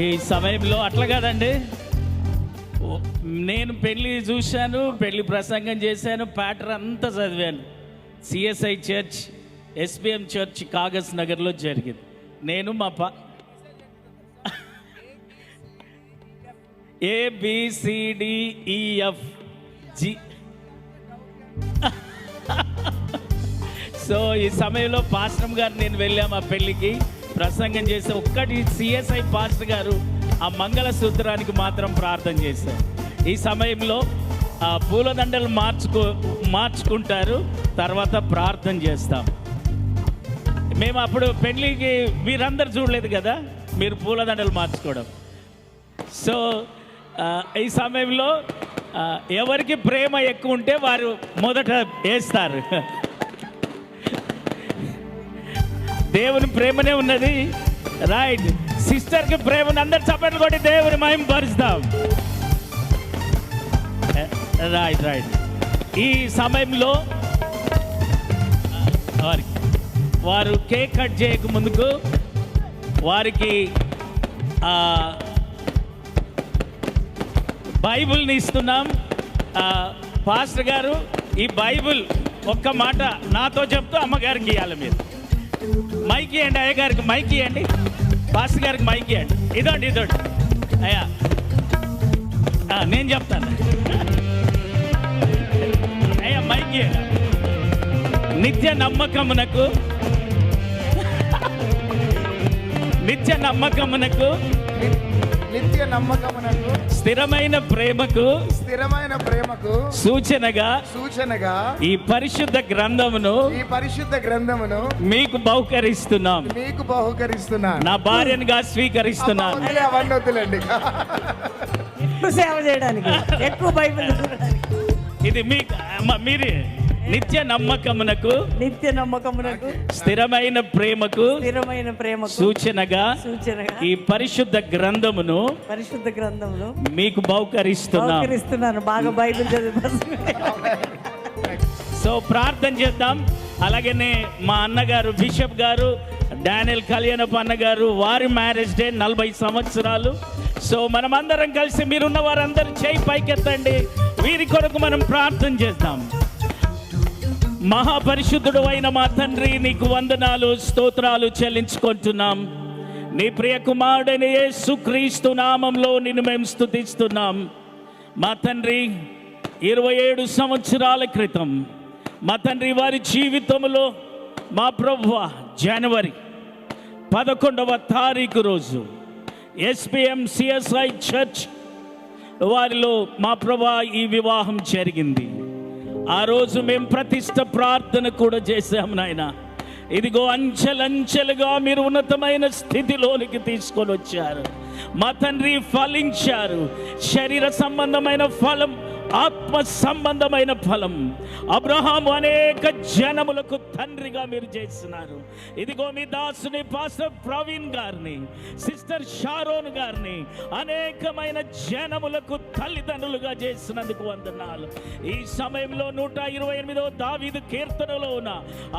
ఈ సమయంలో అట్లా కాదండి. నేను పెళ్ళి చూశాను పెళ్ళి ప్రసంగం చేశాను ప్యాటర్ అంతా చదివాను. CSI church SBM church Kagaz నగర్లో జరిగింది. నేను మా పా ఏబిసిడిఈఎఫ్ జి. సో ఈ సమయంలో పాశ్రం గారు నేను వెళ్ళాము ఆ పెళ్ళికి ప్రసంగం చేస్తే ఒక్కటి సిఎస్ఐ పాస్టర్ గారు ఆ మంగళ సూత్రానికి మాత్రం ప్రార్థన చేశారు. ఈ సమయంలో ఆ పూలదండలు మార్చుకో మార్చుకుంటారు తర్వాత ప్రార్థన చేస్తాం. మేము అప్పుడు పెళ్ళికి మీరందరూ చూడలేదు కదా మీరు పూలదండలు మార్చుకోవడం. సో ఈ సమయంలో ఎవరికి ప్రేమ ఎక్కువ ఉంటే వారు మొదట వేస్తారు. దేవుని ప్రేమనే ఉన్నది. రైట్ సిస్టర్కి ప్రేమను అందరు చప్పట్లు కొట్టి దేవుని మహిమ పరుస్తాం రైట్ రైట్ ఈ సమయంలో వారికి వారు కేక్ కట్ చేయక ముందుకు వారికి బైబిల్ని ఇస్తున్నాం. పాస్టర్ గారు ఈ బైబిల్ ఒక్క మాట నాతో చెప్తూ అమ్మగారికి ఇవ్వాలి మీరు. మైక్ ఇవ్వండి అయ్య గారికి మైక్ ఇవ్వండి బాస్ గారికి మైక్ ఇవ్వండి ఇదోండి ఇదోండి. అయ్యా. నేను చెప్తాను. అయ్యా మైక్ ఇవ్వండి నిత్య నమ్మకమునకు నిత్య నమ్మకమునకు నిత్య నమ్మకమునకు స్థిరమైన ప్రేమకు స్థిరమైన ప్రేమకు సూచనగా సూచనగా ఈ పరిశుద్ధ గ్రంథమును ఈ పరిశుద్ధ గ్రంథమును మీకు బహుకరిస్తున్నాం. మీకు బహుకరిస్తున్నాను. నా భార్యనుగా స్వీకరిస్తున్నాను. అవన్నీ వద్దులేండి ఎక్కువ సేవ చేయడానికి ఎక్కువ బైబిల్. ఇది మీకు మీరే. నిత్య నమ్మకమునకు నిత్య నమ్మకమునకు స్థిరమైన ప్రేమకు స్థిరమైన ప్రేమకు సూచనగా సూచనగా ఈ పరిశుద్ధ గ్రంథమును పరిశుద్ధ గ్రంథంలో మీకు బహుకరిస్తున్నాం. బహుకరిస్తున్నాను. బాగా బైబిల్ చదివి సో ప్రార్థన చేద్దాం. అలాగనే మా అన్నగారు బిషప్ గారు డానియల్ కళ్యాణపు అన్నగారు వారి మ్యారేజ్ డే నలభై సంవత్సరాలు. సో మనమందరం కలిసి మీరున్న వారందరూ చేయి పైకెత్తండి. వీరి కొరకు మనం ప్రార్థన చేద్దాం. మహాపరిశుద్ధుడు అయిన మా తండ్రి నీకు వందనాలు స్తోత్రాలు చెల్లించుకుంటున్నాం. నీ ప్రియ కుమారుడైన యేసుక్రీస్తు నామంలో నిన్ను మేము స్థుతిస్తున్నాం మా తండ్రి ఇరవై ఏడు సంవత్సరాల క్రితం మా తండ్రి వారి జీవితంలో మా ప్రభు జనవరి పదకొండవ తారీఖు రోజు ఎస్పిఎం సిఎస్ఐ చర్చ్ వారిలో మా ప్రభా ఈ వివాహం జరిగింది. ఆ రోజు మేము ప్రతిష్ట ప్రార్థన కూడా చేశాము నాయన. ఇదిగో అంచెలంచెలుగా మీరు ఉన్నతమైన స్థితిలోనికి తీసుకొని వచ్చారు. మా తండ్రి ఫలించారు. శరీర సంబంధమైన ఫలం ఆత్మ సంబంధమైన ఫలం. అబ్రహాము అనేక జనములకు తండ్రిగా మీరు చేస్తున్నారు. ఇదిగో మీ దాసుని పాస్టర్ ప్రవీణ్ గారిని సిస్టర్ షారోన్ గారిని అనేకమైన జనములకు తల్లిదండ్రులుగా చేసినందుకు వందనాలు. ఈ సమయంలో నూట ఇరవై ఎనిమిదో దావీదు కీర్తనలో ఉన్న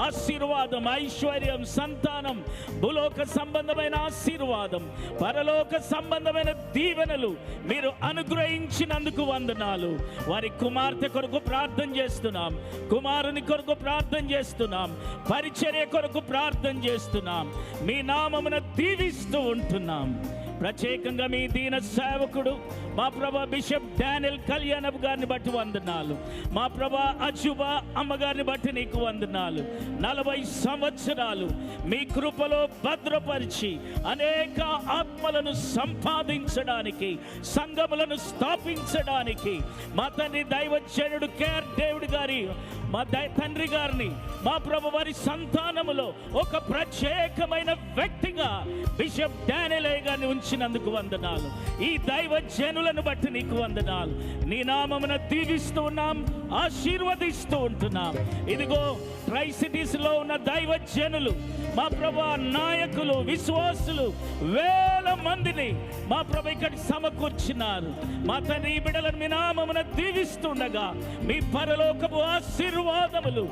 ఆశీర్వాదం ఐశ్వర్యం సంతానం భూలోక సంబంధమైన ఆశీర్వాదం పరలోక సంబంధమైన దీవెనలు మీరు అనుగ్రహించినందుకు వందనాలు. వారి కుమార్తె కొరకు ప్రార్థన చేస్తున్నాం. కుమారుని కొరకు ప్రార్థన చేస్తున్నాం. పరిచర్య కొరకు ప్రార్థన చేస్తున్నాం. మీ నామమున దీవిస్తూ ఉంటున్నాం. ప్రత్యేకంగా మీ దీన సేవకుడు మా ప్రభా బిషప్ డానియల్ కళ్యాణబ్ గారిని బట్టి వందనాలు. మా ప్రభా అజుబ అమ్మగారిని బట్టి నీకు వందనాలు. నలభై సంవత్సరాలు మీ కృపలో భద్రపరిచి అనేక ఆత్మలను సంపాదించడానికి సంఘములను స్థాపించడానికి మా తండ్రి దైవజనుడు కేర్ దేవుడు గారి మా దై తండ్రి గారిని మా ప్రభు వారి సంతానములో ఒక ప్రత్యేకమైన వ్యక్తిగా బిషప్ డానిలే గారిని ఉంచినందుకు వందనాలు. ఈ దైవ జనులను బట్టి నీకు వందనాలు. నీ నామమున దీవిస్తూ ఉన్నాం ఆశీర్వదిస్తూ ఉంటున్నాం. ఇదిగో ట్రై సిటీస్లో ఉన్న దైవ జనులు మా ప్రభా నాయకులు విశ్వాసులు వేల మందిని మా ప్రభు ఇక్కడ సమకూర్చున్నారు మా తండ్రి ఈ బిడ్డలను మీ నామమున దీవిస్తుండగా మీ పరలోకపు ఆశీర్వాదములు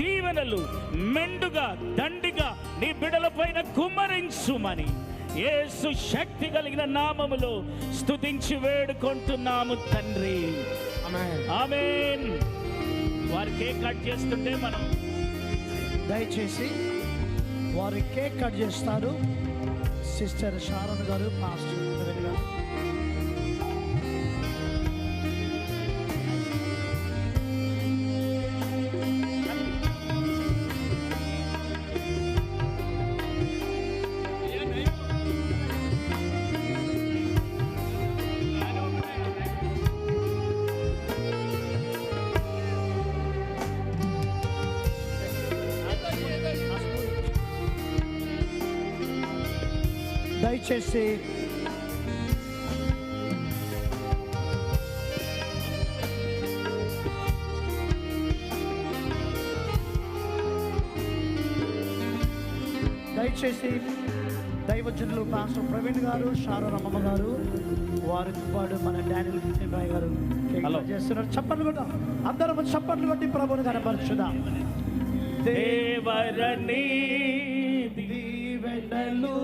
దీవెనలు మెండుగా దండిగా నీ బిడల పైన కుమ్మరించుమని. యేసు శక్తి కలిగిన నామములో స్తుతించి వేడుకుంటున్నాము తండ్రి. ఆమేన్. వారి కేక్ కట్ చేస్తుంటే మనం దయచేసి వారి కేక్ కట్ చేస్తారు. Sister Sharon garu pastor. దయచేసి దయచేసి దైవజనులు పాస్టర్ ప్రవీణ్ గారు శారదమ్మ గారు వారికి పాటు మన డానియల్ కిషన్ రాయ్ గారు చేస్తున్నారు. చప్పట్లు కొట్టాం. అందరం చప్పట్లు కొట్టి ప్రభుని కనపరచుదాం. దేవరని దీవెనలు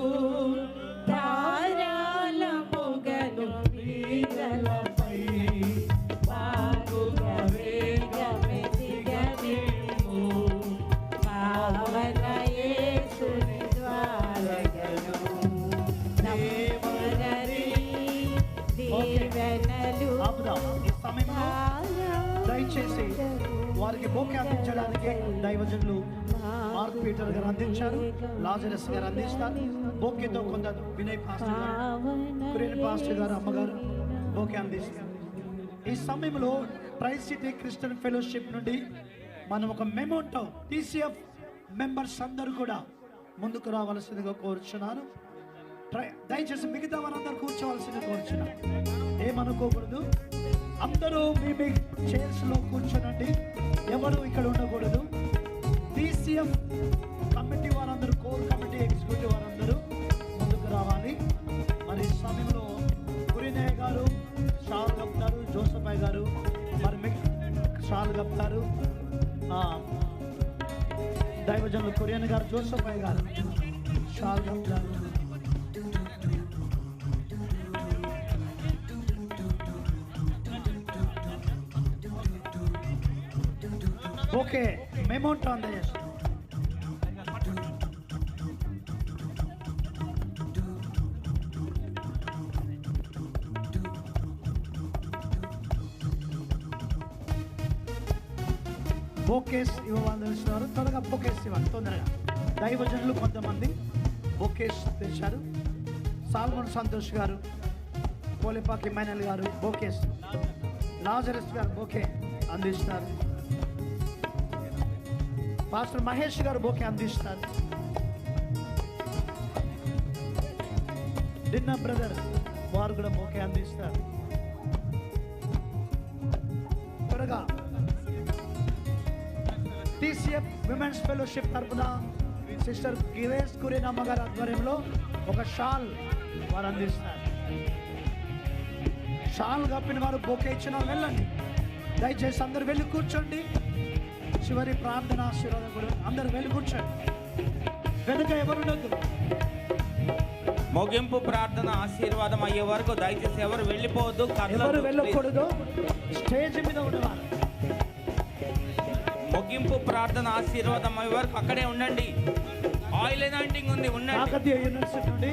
దయచేసి వారికి బోకే అందించడానికి దైవజనులు పీటర్ గారు అందించారు. లాజరస్ గారు అందిస్తారు. బోకేతో కొంత వినయ్ పాస్టర్ గారు పాస్టర్ గారు అమ్మగారు బోకే అందిస్తారు. ఈ సమయంలో ట్రై సిటీ క్రిస్టియన్ ఫెలోషిప్ నుండి మనం ఒక మెమోంటో టీసీఎఫ్ మెంబర్స్ అందరూ కూడా ముందుకు రావాల్సిందిగా కోరుచున్నాను. ట్రై దయచేసి మిగతా వారందరూ కూర్చోవలసింది కోరుచున్నాను. ఏమనుకోకూడదు. అందరూ మీ మీ చైర్స్లో కూర్చోనండి. ఎవరు ఇక్కడ ఉండకూడదు. టీసీఎఫ్ కమిటీ వారందరూ కోర్ కమిటీ ఎగ్జిక్యూటివ్ వారందరూ ముందుకు రావాలి. మరి ఈ సమయంలో కురినయ్య గారు షాల్ గప్తారు జోసఫాయ్ గారు మరి మిగతా షాల్ గప్తారు ఆ, దైవజనులు కురియన్ గారు జోసఫాయ్ గారు షాల్ గప్తారు ఓకే. మెమోంటో అందజేస్తాం బొకేస్ ఇవ్వాలన్నారు త్వరగా బొకేస్ ఇవ్వాలి తొందరగా దైవజనులు కొంతమంది బొకేస్ తెచ్చారు సాల్మన్ సంతోష్ గారు కోలిపాకి మైనల్ గారు బొకేస్ లాజరస్ గారు బొకే అందిస్తారు. పాస్టర్ మహేష్ గారు బోకే అందిస్తారు. డిన్న బ్రదర్ వారు కూడా బోకే అందిస్తారు. త్వరగా టీసీఎఫ్ విమెన్స్ ఫెలోషిప్ తరఫున సిస్టర్ గిరేష్ కురేన్ అమ్మగారి ఆధ్వర్యంలో ఒక షాల్ వారు అందిస్తారు. షాల్ కప్పిన వారు బొకే ఇచ్చిన వెళ్ళండి. దయచేసి అందరు వెళ్ళి కూర్చోండి. చివరి ప్రార్థన ఆశీర్వాదం కూడా అందరు వెళ్ళి కూర్చోండి. వెనుక ఎవరు ఉండొద్దు. ముగింపు ప్రార్థన ఆశీర్వాదం అయ్యే వరకు దయచేసి ఎవరు వెళ్ళిపోవద్దు ఎవరు. వెళ్ళకూడదు? స్టేజ్ మీద ఉండేవారు. ముగింపు ప్రార్థన ఆశీర్వాదం అయ్యే వరకు అక్కడే ఉండండి. ఆయిల్ ఎనాయింటింగ్ ఉంది ఉండండి. నుండి.